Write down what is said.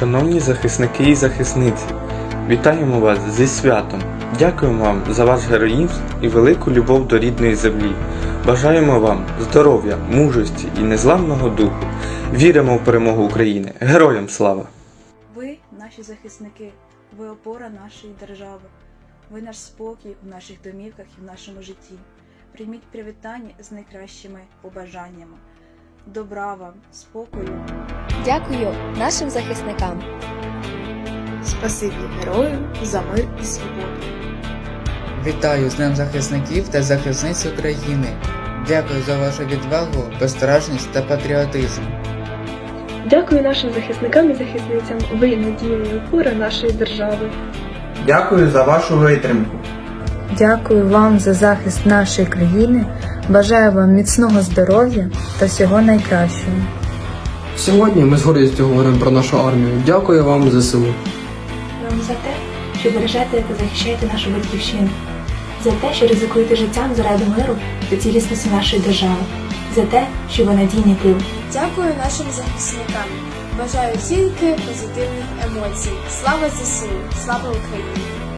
Шановні захисники і захисниці, вітаємо вас зі святом. Дякуємо вам за ваш героїзм і велику любов до рідної землі. Бажаємо вам здоров'я, мужості і незламного духу. Віримо в перемогу України. Героям слава! Ви, наші захисники, ви опора нашої держави. Ви наш спокій в наших домівках і в нашому житті. Прийміть привітання з найкращими побажаннями. Добра вам, спокою. Дякую нашим захисникам. Спасибі герою за мир і свободу. Вітаю з Днем захисників та захисниць України. Дякую за вашу відвагу, безстрашність та патріотизм. Дякую нашим захисникам і захисницям. Ви надія і опора нашої держави. Дякую за вашу витримку. Дякую вам за захист нашої країни. Бажаю вам міцного здоров'я та всього найкращого. Сьогодні ми з гордістю говоримо про нашу армію. Дякую вам ЗСУ. Вам за те, що бережете та захищаєте нашу батьківщину, за те, що ризикуєте життям заради миру та цілісності нашої держави, за те, що ви надійний тил. Дякую нашим захисникам. Бажаю тільки позитивних емоцій. Слава ЗСУ! Слава Україні!